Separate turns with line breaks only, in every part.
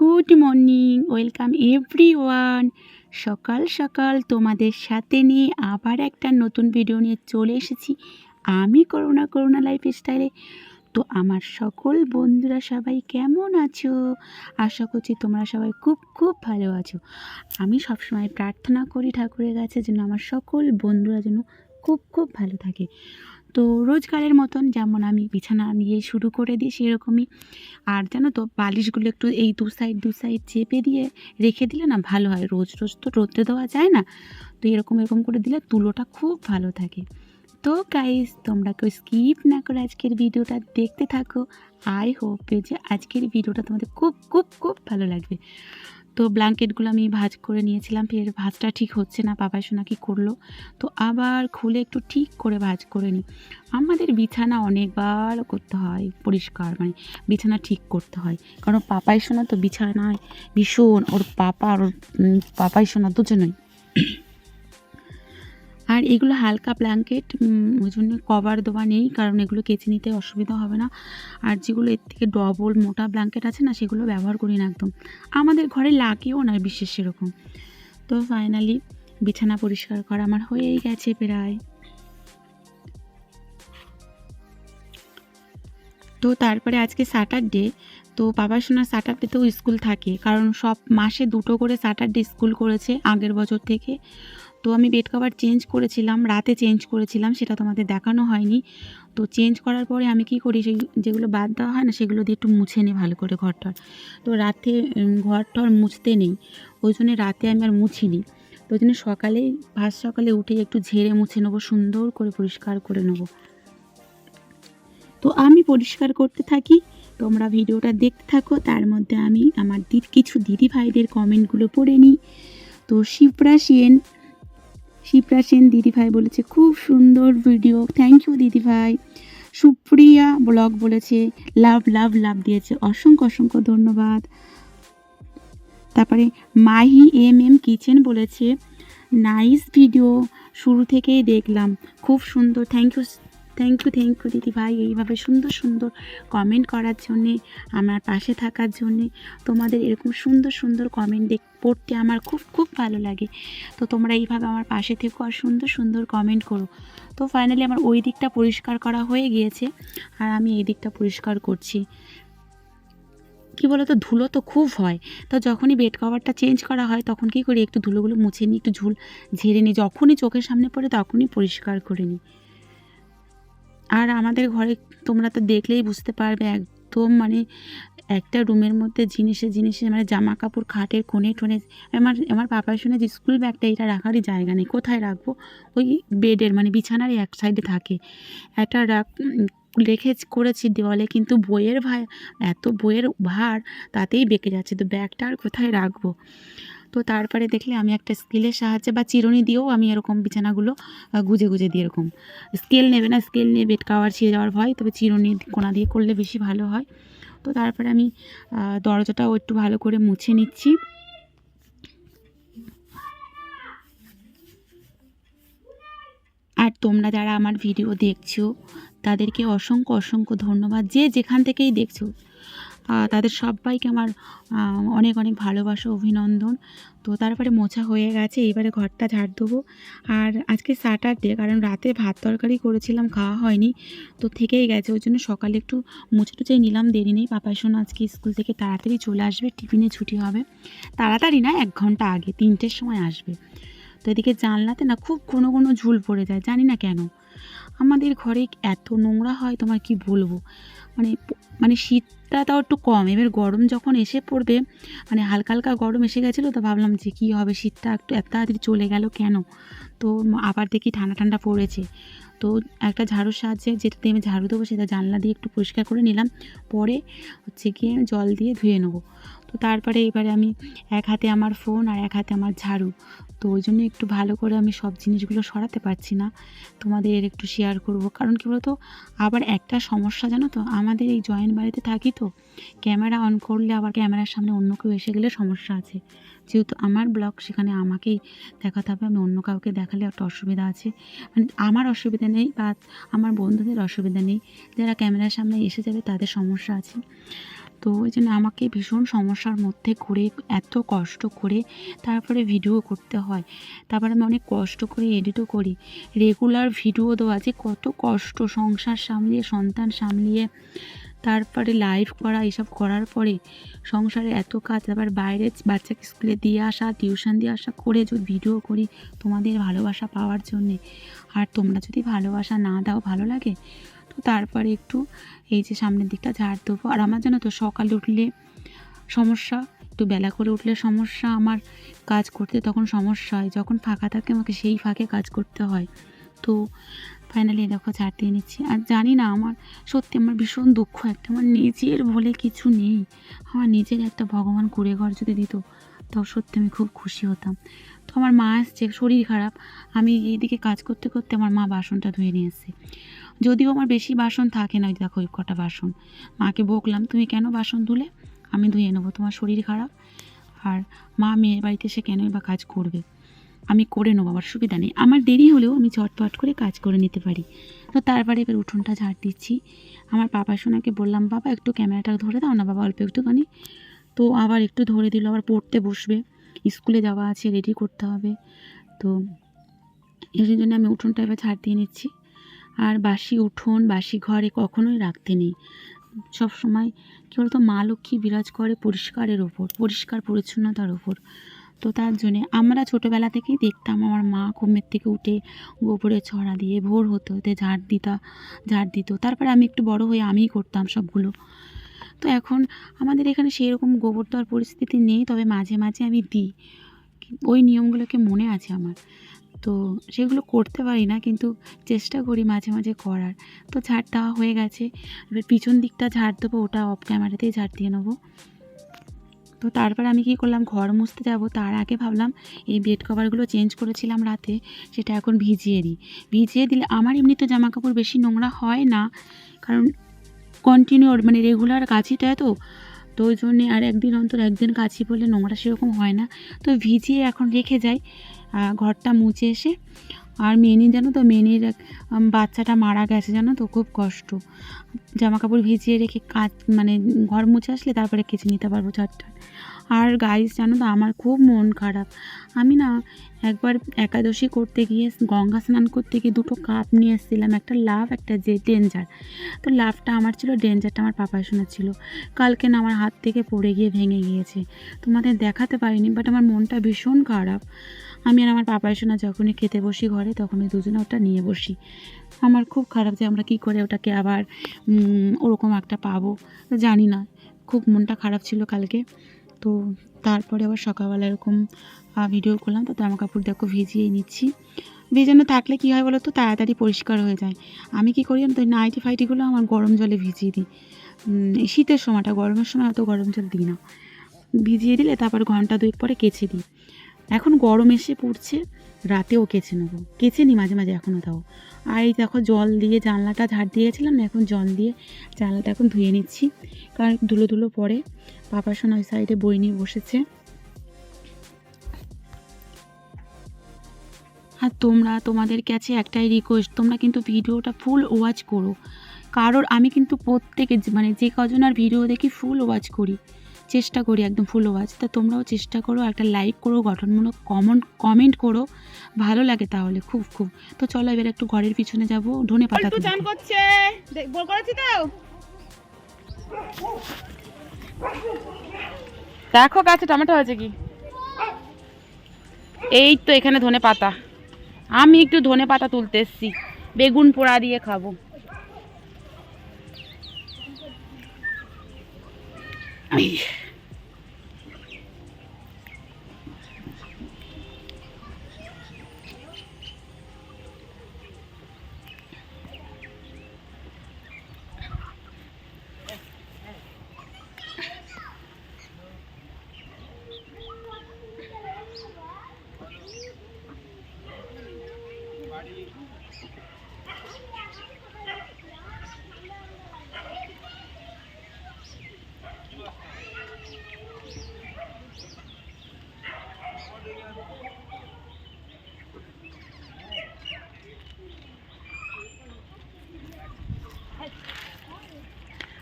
Good morning, welcome everyone. সকাল সকাল তোমাদের সাথে নিয়ে আবার একটা নতুন ভিডিও নিয়ে চলে এসেছি আমি করোনা করোনা লাইফ স্টাইলে তো আমার সকল বন্ধুরা সবাই কেমন আছো? আশা করছি তোমরা সবাই খুব খুব ভালো আছো। আমি সবসময় প্রার্থনা করি ঠাকুরের কাছে যেন আমার সকল বন্ধুরা যেন খুব খুব ভালো থাকে। তো রোজগারের মতন যেমন আমি বিছানা নিয়ে শুরু করে দিই সেরকমই। আর জানো তো, বালিশগুলো একটু এই দু সাইড দু সাইড চেপে দিয়ে রেখে দিলে না ভালো হয়। রোজ রোজ তো রোদে দেওয়া যায় না। তো এরকম এরকম করে দিলে তুলোটা খুব ভালো থাকে। তো গাইস তোমরা কেউ স্কিপ না করে আজকের ভিডিওটা দেখতে থাকো। আই হোপ যে আজকের ভিডিওটা তোমাদের খুব খুব খুব ভালো লাগবে। তো ব্ল্যাঙ্কেটগুলো আমি ভাজ করে নিয়েছিলাম, ফের ভাজটা ঠিক হচ্ছে না, বাবা শোনা কি করল। তো আবার খুলে একটু ঠিক করে ভাজ করে নিই। আমাদের বিছানা অনেকবার করতে হয়, পরিষ্কার মানে বিছানা ঠিক করতে হয়। কারণ পাপাই শোনা তো বিছানায় ভীষণ, ওর পাপা আর ওর পাপাই শোনা দুজনই। আর এগুলো হালকা ব্ল্যাঙ্কেট ওই জন্য কভার দেওয়া নেই, কারণ এগুলো কেচে নিতে অসুবিধা হবে না। আর যেগুলো এর থেকে ডবল মোটা ব্ল্যাঙ্কেট আছে না, সেগুলো ব্যবহার করি না একদম। আমাদের ঘরে লাগেও না বিশেষ সেরকম। তো ফাইনালি বিছানা পরিষ্কার করা আমার হয়েই গেছে প্রায়। তো তারপরে আজকে স্যাটারডে তো বাবার শোনার স্যাটারডেতেও স্কুল থাকে, কারণ সব মাসে দুটো করে স্যাটারডে স্কুল করেছে আগের বছর থেকে। তো আমি বেড কভার চেঞ্জ করেছিলাম, রাতে চেঞ্জ করেছিলাম, সেটা তোমাদের দেখানো হয়নি। তো চেঞ্জ করার পরে আমি কি করি, সেই যেগুলো বাদ দেওয়া হয় না, সেগুলো দিয়ে একটু মুছে নিই ভালো করে ঘরটার। তো রাতে ঘরটর মুছতে নেই, ওই জন্য রাতে আমি আর মুছিনি। তো ওই জন্য সকালেই ভাত সকালে উঠে একটু ঝেড়ে মুছে নেব, সুন্দর করে পরিষ্কার করে নেব। তো আমি পরিষ্কার করতে থাকি, তোমরা ভিডিওটা দেখতে থাকো, তার মধ্যে আমি আমার কিছু দিদি ভাইদের কমেন্টগুলো পড়ে নিই। তো শিবরা সেন শিপ্রা সেন দিদি ভাই বলেছে, খুব সুন্দর ভিডিও থ্যাংক ইউ দিদি ভাই সুপ্রিয়া ব্লগ বলেছে লাভ লাভ লাভ দিয়েছে। অসংখ্য অসংখ্য ধন্যবাদ। তারপরে মাহি এম এম কিচেন বলেছে নাইস ভিডিও শুরু থেকেই দেখলাম, খুব সুন্দর। Thank you thank you thank you দিদি ভাই এইভাবে সুন্দর সুন্দর কমেন্ট করার জন্যে, আমার পাশে থাকার জন্যে, তোমাদের এরকম সুন্দর সুন্দর কমেন্ট দেখ পড়তে আমার খুব খুব ভালো লাগে। তো তোমরা এইভাবে আমার পাশে থেকো আর সুন্দর সুন্দর কমেন্ট করো। তো ফাইনালি আমার ওই দিকটা পরিষ্কার করা হয়ে গিয়েছে আর আমি এই দিকটা পরিষ্কার করছি। কি বলো তো ধুলো তো খুব হয়। তো যখনই বেড কভারটা চেঞ্জ করা হয় তখন কি করি? একটু ধুলোগুলো মুছে নিই, একটু ঝুল, ঝেড়ে নিই। যখনই চোখের সামনে পড়ে তখনই পরিষ্কার করে নিই। আর আমাদের ঘরে তোমরা তো দেখলেই বুঝতে পারবে, একদম মানে একটা রুমের মধ্যে জিনিসে জিনিসে মানে জামা কাপড় খাটের কোণে টোনে আমার আমার পাপার শুনে যে স্কুল ব্যাগটা এটা রাখারই জায়গা নেই, কোথায় রাখব? ওই বেডের মানে বিছানার এক সাইডে থাকে। একটা রাখ রেখে করেছি দেওয়ালে কিন্তু বইয়ের ভাই এত বইয়ের ভার তাতেই বেঁকে যাচ্ছে, তো ব্যাগটা আর কোথায় রাখব? তো তারপরে দেখলে আমি একটা স্কেলের সাহায্যে বা চিরুনি দিয়েও আমি এরকম বিছানাগুলো গুজে গুজে দিই এরকম। স্কেল নেবে না স্কেল নিয়ে বেড কাভার ছিঁড়ে যাওয়ার ভয়, তবে চিরুনি কোনা দিয়ে করলে বেশি ভালো হয়। তো তারপরে আমি দরজাটাও একটু ভালো করে মুছে নিচ্ছি। আর তোমরা যারা আমার ভিডিও দেখছ, তাদেরকে অসংখ্য অসংখ্য ধন্যবাদ। যে যেখান থেকেই দেখছ তাদের সবাইকে আমার অনেক অনেক ভালোবাসা, অভিনন্দন। তো তারপরে মোছা হয়ে গেছে এবারে ঘরটা ঝাড় দেবো। আর আজকে স্যাটারডে কারণ রাতে ভাত তরকারি করেছিলাম, খাওয়া হয়নি। তো থেকেই গেছে, ওই জন্য সকালে একটু মুছে টুচে নিলাম, দেরি নেই। পাপাই শোনো আজকে স্কুল থেকে তাড়াতাড়ি চলে আসবে, টিফিনে ছুটি হবে। তাড়াতাড়ি না, এক ঘণ্টা আগে, তিনটের সময় আসবে। তো এদিকে জানলাতে না খুব কোনো কোনো ঝুল পড়ে যায়, জানি না কেন। আমাদের ঘরে এত নোংরা হয়, তোমার কি বলব? মানে মানে শীতটা তাও একটু কম। এবার গরম যখন এসে পড়বে মানে হালকা হালকা গরম এসে গেছিল, তো ভাবলাম যে কী হবে, শীতটা একটু, এত তাড়াতাড়ি চলে গেল কেন? তো আবার দেখি ঠান্ডা ঠান্ডা পড়েছে। তো একটা ঝাড়ুর সাহায্যে যেটাতে আমি ঝাড়ু দেবো, সেটা জানলা দিয়ে একটু পরিষ্কার করে নিলাম। পরে হচ্ছে গিয়ে জল দিয়ে ধুয়ে নেব। তো তারপরে এবারে আমি এক হাতে আমার ফোন আর এক হাতে আমার ঝাড়ু। তো ওই জন্য একটু ভালো করে আমি সব জিনিসগুলো সরাতে পারছি না। তোমাদের একটু শেয়ার করব। কারণ কী বলতো? আবার একটা সমস্যা জানো তো? আমাদের এই জয়েন্ট বাড়িতে থাকি তো ক্যামেরা অন করলে আবার ক্যামেরার সামনে অন্য কেউ এসে গেলে সমস্যা আছে। যেহেতু আমার ব্লগ সেখানে আমাকেই দেখাতে হবে। আমি অন্য কাউকে দেখালে একটা অসুবিধা আছে। মানে আমার অসুবিধা নেই বা আমার বন্ধুদের অসুবিধা নেই। যারা ক্যামেরার সামনে এসে যাবে তাদের সমস্যা আছে। তো ওই জন্য আমাকে ভীষণ সমস্যার মধ্যে করে, এত কষ্ট করে তারপরে ভিডিও করতে হয়। তারপরে আমি অনেক কষ্ট করে এডিটও করি। রেগুলার ভিডিও দেওয়া যে কত কষ্ট সংসার সামলিয়ে, সন্তান সামলিয়ে, তারপরে লাইভ করা, এসব করার পরে সংসারে এত কাজ আবার বাইরে বাচ্চাকে স্কুলে দিয়ে আসা টিউশন দিয়ে আসা, করে যদি ভিডিও করি তোমাদের ভালোবাসা পাওয়ার জন্যে। আর তোমরা যদি ভালোবাসা না দাও, ভালো লাগে? তারপরে একটু এই যে সামনের দিকটা ঝাড় দেবো। আর আমার জানো তো, সকালে উঠলে সমস্যা, একটু বেলা করে উঠলে সমস্যা, আমার কাজ করতে তখন সমস্যা হয়। যখন ফাঁকা থাকে আমাকে সেই ফাঁকে কাজ করতে হয়। তো ফাইনালি দেখো ঝাড় দিয়ে নিচ্ছি। আর জানি না, আমার সত্যি আমার ভীষণ দুঃখ একটা, আমার নিজের বলে কিছু নেই। আমার নিজের একটা ভগবান কুড়ে ঘর যদি দিত, তাও সত্যি আমি খুব খুশি হতাম। তো আমার মা আসছে শরীর খারাপ। আমি এইদিকে কাজ করতে করতে আমার মা বাসনটা ধুয়ে নিয়ে এসছে। যদিও আমার বেশি বাসন থাকে না দেখো ওই কটা বাসন। মাকে বকলাম, তুমি কেন বাসন ধুলে? আমি ধুয়ে নেব, তোমার শরীর খারাপ। আর মা মেয়ের বাড়িতে সে কেনই বা কাজ করবে? আমি করে নেব, আমার সুবিধা নেই। আমার দেরি হলেও আমি ঝটপট করে কাজ করে নিতে পারি। তো তারপরে এবার উঠোনটা ঝাড় দিচ্ছি। আমার বাবা সোনাকে বললাম, বাবা, একটু ক্যামেরাটা ধরে দাও না, বাবা, অল্প একটুখানি। তো আবার একটু ধরে দিল, আবার পড়তে বসবে। স্কুলে যাওয়া আছে রেডি করতে হবে। তো এর জন্য আমি উঠোনটা এবার ঝাড় দিয়ে নিচ্ছি। আর বাসি উঠোন, বাসি ঘরে কখনোই রাখতে নেই। সব সময় কী বলতো, মা লক্ষ্মী বিরাজ করে পরিষ্কারের ওপর, পরিষ্কার পরিচ্ছন্নতার ওপর। তো তার জন্যে আমরা ছোটোবেলা থেকেই দেখতাম আমার মা ঘুমের থেকে উঠে গোবরে ছড়া দিয়ে ভোর হতে হতে ঝাড় দিতা, ঝাড় দিত। তারপরে আমি একটু বড় হয়ে আমিই করতাম সবগুলো। তো এখন আমাদের এখানে সেই রকম গোবর দেওয়ার পরিস্থিতি নেই, তবে মাঝে মাঝে আমি দিই। ওই নিয়মগুলোকে মনে আছে আমার? তো সেগুলো করতে পারি না কিন্তু চেষ্টা করি মাঝে মাঝে করার। তো ঝাড় দেওয়া হয়ে গেছে। এবার পিছন দিকটা ঝাড় দেবো ওটা অফ ক্যামেরাতেই ঝাড় দিয়ে নেব। তো তারপর আমি কী করলাম ঘর মুছতে যাব। তার আগে ভাবলাম এই বেড কভারগুলো চেঞ্জ করেছিলাম রাতে সেটা এখন ভিজিয়ে দিই। ভিজিয়ে দিলে আমার এমনিতে জামা কাপড় বেশি নোংরা হয় না কারণ কন্টিনিউ মানে রেগুলার কাছিটায় তো তো ওই জন্যে আর একদিন অন্তর একদিন কাছি বলে নোংরা সেরকম হয় না। তো ভিজিয়ে এখন রেখে আহ, ঘরটা মুছে এসে, আর মেনি জানো তো, মেনির বাচ্চাটা মারা গেছে জানো তো, খুব কষ্ট। জামা কাপড় ভিজিয়ে রেখে কাজ মানে ঘর মুছে আসলে তারপরে কেচে নিতে পারব ঝটঝট। আর গাইস জানো তো, আমার খুব মন খারাপ। আমি না একবার একাদশী করতে গিয়ে গঙ্গা স্নান করতে গিয়ে দুটো কাপ নিয়ে এসেছিলাম, একটা লাভ একটা যে ডেঞ্জার তো লাভটা আমার ছিল ডেঞ্জারটা আমার পাপায় শোনা ছিল। কালকে না আমার হাত থেকে পড়ে গিয়ে ভেঙে গিয়েছে। তোমাদের দেখাতে পারিনি বাট আমার মনটা ভীষণ খারাপ। আমি আর আমার পাপায় শোনা যখনই খেতে বসি ঘরে, তখনই দুজনে ওটা নিয়ে বসি। আমার খুব খারাপ যে আমরা কি করে ওটাকে আবার ওরকম একটা পাবো। জানি না, খুব মনটা খারাপ ছিল কালকে। তো তারপরে আবার সকালবেলা এরকম ভিডিও করলাম। তো জামা কাপড় দেখো ভিজিয়ে নিচ্ছি। ভেজানো থাকলে কী হয় বলো তো তাড়াতাড়ি পরিষ্কার হয়ে যায়। আমি কী করি তো নাইটি ফাইটিগুলো আমার গরম জলে ভিজিয়ে দিই। শীতের সময়টা, গরমের সময় অত গরম জল দিই না। ভিজিয়ে দিলে তারপর ঘণ্টা দুয়েক পরে কেচে দিই। এখন গরম এসে পড়ছে, রাতেও কেচে নেব। কেচে নিই মাঝে মাঝে এখনও তাও। আর এই দেখো জল দিয়ে জানলাটা ঝাড় দিয়ে গেছিলাম না এখন জল দিয়ে জানলাটা এখন ধুয়ে নিচ্ছি। কারণ ধুলো ধুলো পরে পাপার শোনা ওই সাইডে বই নিয়ে বসেছে। আর তোমরা, তোমাদের কাছে একটাই রিকোয়েস্ট তোমরা কিন্তু ভিডিওটা ফুল ওয়াচ করো। কারোর আমি কিন্তু প্রত্যেকে মানে যে কজন আর ভিডিও দেখি ফুল ওয়াচ করি। চেষ্টা করি একদম ফুল ওয়াচ তা তোমরাও চেষ্টা করো একটা লাইক করো গঠনমূলক কমেন্ট কমেন্ট করো। ভালো লাগে তাহলে খুব খুব। তো চলো এবার একটু ঘরের পিছনে যাব ধনে পাতা
চান করছে। বল করেছি তো। দেখো গাছে টমেটো হয়েছে কি? এই তো এখানে ধনে পাতা। আমি একটু ধনে পাতা তুলতে এসছি। বেগুন পোড়া দিয়ে খাব। এই।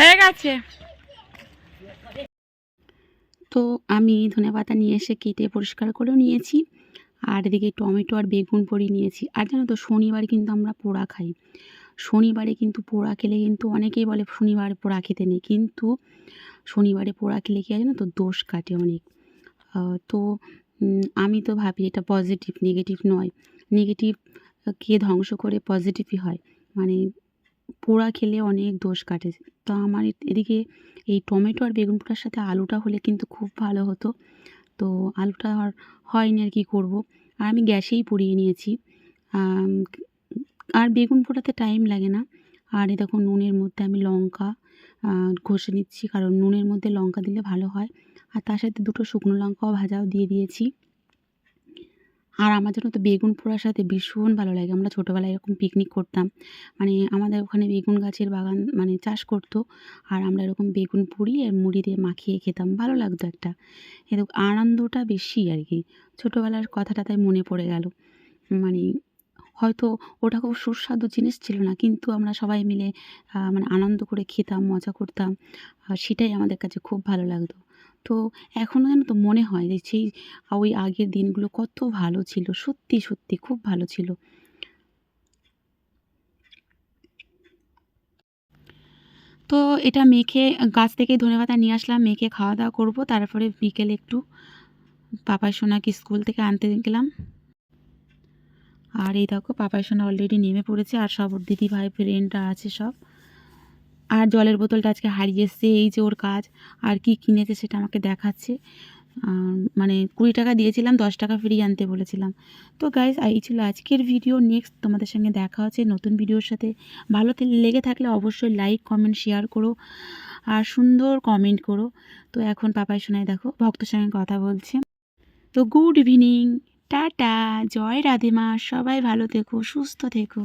হয়ে গেছে।
তো আমি ধনেপাতা নিয়ে এসে কেটে পরিষ্কার করেও নিয়েছি। আর এদিকে টমেটো আর বেগুন পরি নিয়েছি। আর জানো তো, শনিবার কিন্তু আমরা পোড়া খাই। শনিবারে কিন্তু পোড়া খেলে কিন্তু অনেকেই বলে শনিবার পোড়া খেতে নেই। কিন্তু শনিবারে পোড়া খেলে কি জানো তো, দোষ কাটে অনেক। তো আমি তো ভাবি এটা পজিটিভ নেগেটিভ নয়। নেগেটিভ কে ধ্বংস করে পজিটিভই হয়। মানে পোড়া খেলে অনেক দোষ কাটে। তো আমার এদিকে এই টমেটো আর বেগুন পোড়ার সাথে আলুটা হলে কিন্তু খুব ভালো হতো। তো আলুটা আর হয়নি আর কি করব। আর আমি গ্যাসেই পুড়িয়ে নিয়েছি। আর বেগুন পোড়াতে টাইম লাগে না। আর এই দেখো নুনের মধ্যে আমি লঙ্কা ঘষে নিচ্ছি। কারণ নুনের মধ্যে লঙ্কা দিলে ভালো হয়। আর তার সাথে দুটো শুকনো লঙ্কাও ভাজাও দিয়ে দিয়েছি। আর আমার জন্য তো বেগুন পোড়ার সাথে ভীষণ ভালো লাগে। আমরা ছোটোবেলায় এরকম পিকনিক করতাম। মানে আমাদের ওখানে বেগুন গাছের বাগান মানে চাষ করতো আর আমরা এরকম বেগুন পুড়ি আর মুড়ি দিয়ে মাখিয়ে খেতাম। ভালো লাগতো একটা। এরকম আনন্দটা বেশি আর কি। ছোটোবেলার কথাটা তাই মনে পড়ে গেল। মানে হয়তো ওটা খুব সুস্বাদু জিনিস ছিল না, কিন্তু আমরা সবাই মিলে মানে আনন্দ করে খেতাম, মজা করতাম। সেটাই আমাদের কাছে খুব ভালো লাগতো। তো এখনও যেন তো মনে হয় যে সেই ওই আগের দিনগুলো কত ভালো ছিল, সত্যি সত্যি খুব ভালো ছিল। তো এটা মেখে, গাছ থেকেই ধনেপাতা নিয়ে আসলাম, মেখে খাওয়া দাওয়া করব, তারপরে বিকেলে একটু পাপাই সোনাকে স্কুল থেকে আনতে গেলাম। আর এই দেখো পাপাই সোনা অলরেডি নেমে পড়েছে, আর সব দিদি ভাই ফ্রেন্ডরা আছে সব। আর জলের বোতলটা আজকে হারিয়ে এসছে, এই যে ওর কাজ। আর কি কিনেছে সেটা আমাকে দেখাচ্ছে। মানে কুড়ি টাকা দিয়েছিলাম, দশ টাকা ফ্রি আনতে বলেছিলাম। তো গাইজ এই ছিল আজকের ভিডিও নেক্সট তোমাদের সঙ্গে দেখা হচ্ছে নতুন ভিডিওর সাথে। ভালো লেগে থাকলে অবশ্যই লাইক কমেন্ট শেয়ার করো। আর সুন্দর কমেন্ট করো। তো এখন পাপাই শোনায়, দেখো, ভক্তর সঙ্গে কথা বলছে। তো গুড ইভিনিং টাটা, জয় রাধে মা সবাই ভালো থেকো, সুস্থ থেকো।